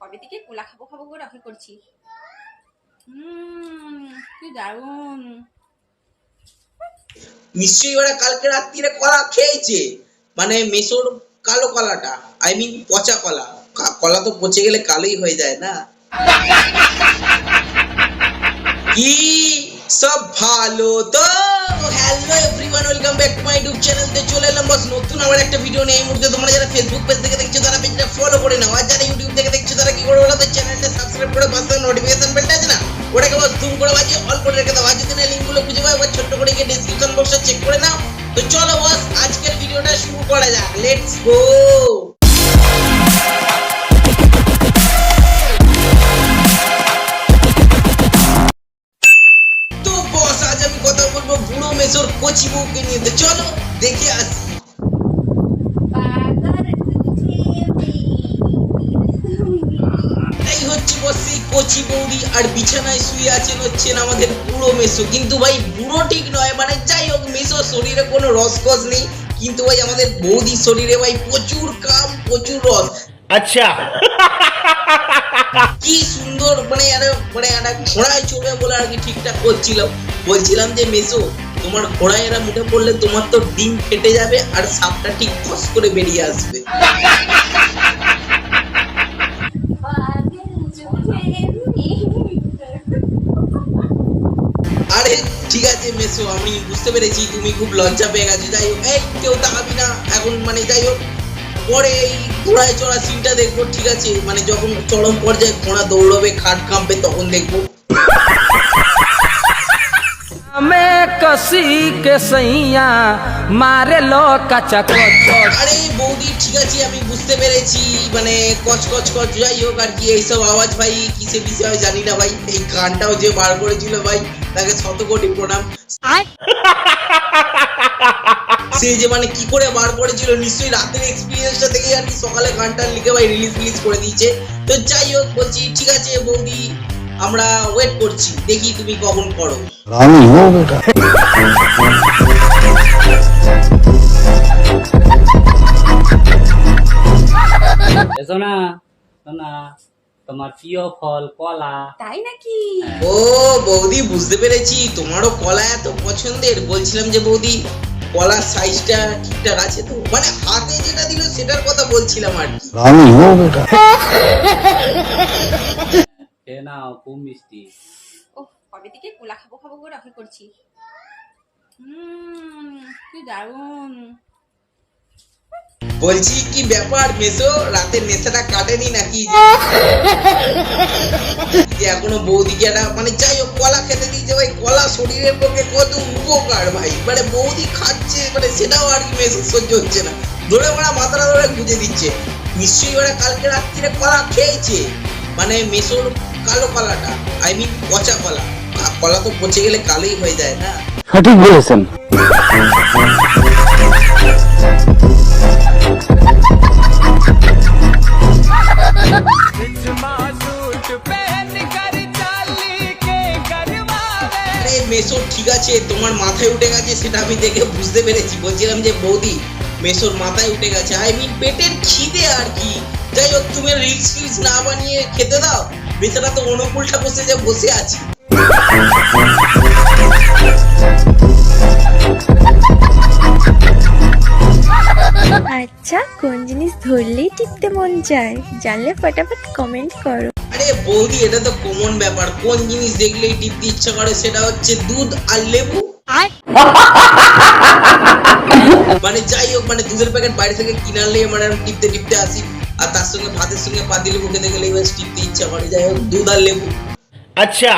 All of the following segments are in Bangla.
কবে থেকে কোলা খাব খাব করে অপেক্ষা করছি। কি দারুণ। নিশ্চয়ই ওরা কালকে রাত্রিরে কলা খেয়েছে। মানে মেসোর কালো কলাটা আই মিন পচা কলা। কলা তো পচে গেলে কালোই হয়ে যায় না। কি সব ভালো তো? Hello everyone welcome back to my YouTube channel তে চলে এলাম। বস, নতুন আবার একটা ভিডিও নিয়ে। এই মুহূর্তে তোমরা যারা ফেসবুক পেজ থেকে দেখছ, তারা পেজটা ফলো করে নাও। আর যারা চ্যানেলটা সাবস্ক্রাইব করে পাশে নোটিফিকেশন বেলটা আছে না? ওটাকে আবার জুম করে বাজিয়ে অল করে রেখে দাও। আর যদি না লিঙ্কগুলো খুঁজে পাও একবার ছোট্ট করে গিয়ে ডেসক্রিপশন বক্সে চেক করে নাও। তো চলো বস আজকের ভিডিওটা শুরু করা যাক। লেটস গো বলছি বৌদি আর বিছানায় শুয়ে আছেন হচ্ছেন আমাদের বুড়ো মেসো। কিন্তু ভাই বুড়ো ঠিক নয় মানে যাই হোক মেসো শরীরে কোনো রসকস নেই। কিন্তু ভাই আমাদের বৌদি শরীরে ভাই প্রচুর কাম প্রচুর রস। আচ্ছা। কি সুন্দর মানে মানে একটা ঘোড়ায় চড়বে বলে আর কি ঠিকঠাক করছিলাম। বলছিলাম যে মেসো তোমার ঘোড়ায় এরা মুঠে পড়লে তোমার তো ডিম ফেটে যাবে আর সাপটা ঠিক ফস করে বেরিয়ে আসবে। আরে, ঠিক আছে, মেসো, আমি বুঝতে পেরেছি, তুমি খুব লজ্জা পেয়ে গেছো। যাই হোক, এই, কেউ তাকাবি না। এখন মানে যাই হোক, পরে এই ঘোড়ায় চড়া সিনটা দেখব, ঠিক আছে? মানে যখন চরম পর্যায়ে ঘোড়া দৌড়বে, খাট কাঁপবে, তখন দেখব। में कसी के सैया मारे लो कचा আরে বৌদি ঠিক আছে আমি বুঝতে পেরেছি মানে কচ কচ কচ যাই হোক আর কি এইসব আওয়াজ ভাই কিসে বিষয় জানি না ভাই এই গানটাও যে বার করেছিল ভাই তাকে শত কোটি প্রণাম সে যে মানে কি করে বার করেছিল নিশ্চয়ই রাতের এক্সপিরিয়েন্সটা দেখে আর কি সকালে গানটা লিখে ভাই রিলিজ রিলিজ করে দিয়েছে তো যাই হোক বলছি ঠিক আছে বৌদি আমরা ওয়েট করছি দেখি তুমি কখন করো। তোমার প্রিয় ফল কলা। তাই নাকি? হ্যাঁ। ও বৌদি বুঝতে পেরেছি। তোমারও কলা এত পছন্দের। বলছিলাম যে বৌদি কলার সাইজটা ঠিকঠাক আছে তো? মানে হাতে যেটা দিল সেটার কথা বলছিলাম আর কি। খেয়ে নাও খুব মিষ্টি। ও কবে থেকে কোলা খাব খাব করে অপেক্ষা করছি। হুম কি দারুণ। বলছি কি ব্যাপার মেসো? রাতের নেশাটা কাটেনি নাকি? যে এখনও বৌদিকে একটা মানে যাই হোক কলা খেতে দিয়েছে ভাই কলা শরীরের পক্ষে কত উপকার ভাই। মানে বৌদি খাচ্ছে মানে সেটাও আর কি মেসো সহ্য হচ্ছে না। ধরে ওরা মাথাটা ধরে গুঁজে দিচ্ছে। নিশ্চয়ই ওরা কালকে রাত্রিরে কলা খেয়েছে। মানে মেসোর কালো কলাটা আই মিন পচা কলা। কলা তো পচে গেলে কালোই হয়ে যায় না? সঠিক বলেছেন। আরে মেসো ঠিক আছে তোমার মাথায় উঠে গেছে সেটা আমি দেখে বুঝতে পেরেছি। বলছিলাম যে বৌদি মেসোর মাথায় উঠে গেছে। আই মিন পেটের খিদে আর কি। যাই হোক তুমি রিলস টিলস না বানিয়ে খেতে দাও। বেচারা তো অনুকূলটা বসে যে বসে আছে। আচ্ছা কোন জিনিস ধরলেই টিপতে মন চায়? জানলে ফটাফট কমেন্ট করো। আরে বৌদি এটা তো কমন ব্যাপার। কোন জিনিস দেখলেই টিপতে ইচ্ছা করে সেটা হচ্ছে দুধ আর লেবু। মানে যাই হোক মানে দুধের প্যাকেট বাইরে থেকে কিনে আনলেই মানে টিপতে টিপতে আসি। আর তার সঙ্গে ভাতের সঙ্গে পাতি লেবু খেতে গেলে এবার টিপতে ইচ্ছা করে। যাই হোক দুধ আর লেবু। আচ্ছা।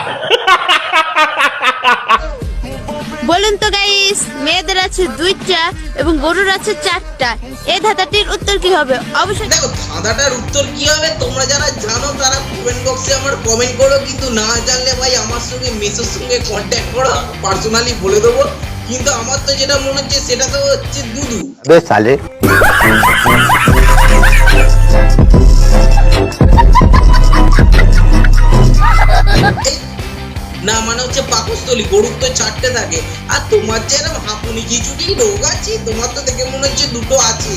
বলুন তো গাইস মেয়েদের আছে দুইটা এবং গরুর আছে চারটা। এই ধাঁধাটির উত্তর কি হবে? অবশ্যই দেখো ধাঁধাটার উত্তর কি হবে? তোমরা যারা জানো তারা কমেন্ট বক্সে আমার কমেন্ট করো। কিন্তু না জানলে ভাই আমার সঙ্গে মেসোর সঙ্গে কন্ট্যাক্ট করো পার্সোনালি বলে দেব। কিন্তু আমার তো যেটা মনে হচ্ছে সেটা তো হচ্ছে দুধু। বেশ তাহলে। না মানে হচ্ছে পাকস্থলী গরুর তো চারটে থাকে। আর তোমার যে এরকম হাঁকুনি খিচুড়ি রোগ আছে তোমার তো দেখে মনে হচ্ছে দুটো আছে।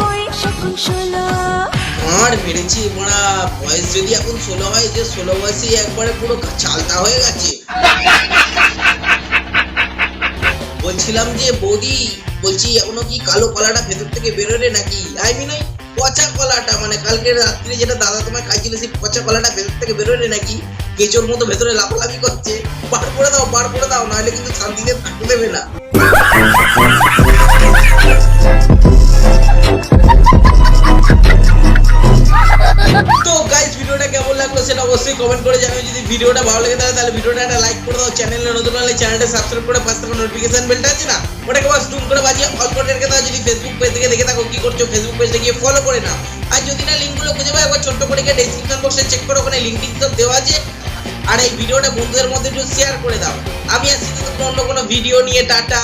বয়স আর মেরেছি মোরা বয়স যদি এখন ষোলো হয় যে ষোলো বয়সে একবারে পুরো চালতা হয়ে গেছে। বলছিলাম যে, বৌদি, বলছি, এখনও কি কালো কলাটা ভেতর থেকে বেরোলে নাকি? আই মিন ওই পচা কলাটা মানে কালকে রাত্রে যেটা দাদা তোমায় খাইছিল, সেই পচা কলাটা ভেতর থেকে বেরোলে নাকি? কেচোর মতো ভেতরে লাফালাফি করছে। বার করে দাও, বার করে দাও, নাহলে কিন্তু শান্তিতে থাকতে দেবে না। অবশ্যই কমেন্ট করে জানাবে। যদি ভিডিওটা ভালো লাগে তাহলে তাহলে ভিডিওটা একটা লাইক করে দাও। চ্যানেলে নতুন হলে চ্যানেলটা সাবস্ক্রাইব করে পাশে থাকা নোটিফিকেশন বেলটা আছে না? ওটাকে বাস ডুম করে বাজিয়ে অল করে রেখে দাও। যদি ফেসবুক পেজ থেকে দেখে থাকো কি করছ ফেসবুক পেজটা গিয়ে ফলো করে নাও। আর যদি না লিঙ্কগুলো খুঁজে পাও, একবার ছোট্ট করে গিয়ে ডেসক্রিপশন বক্সে চেক করো, ওখানে লিঙ্কটি তো দেওয়া আছে। আর এই ভিডিওটা বন্ধুদের মধ্যে একটু শেয়ার করে দাও। আমি আসছি অন্য কোনো ভিডিও নিয়ে, টাটা।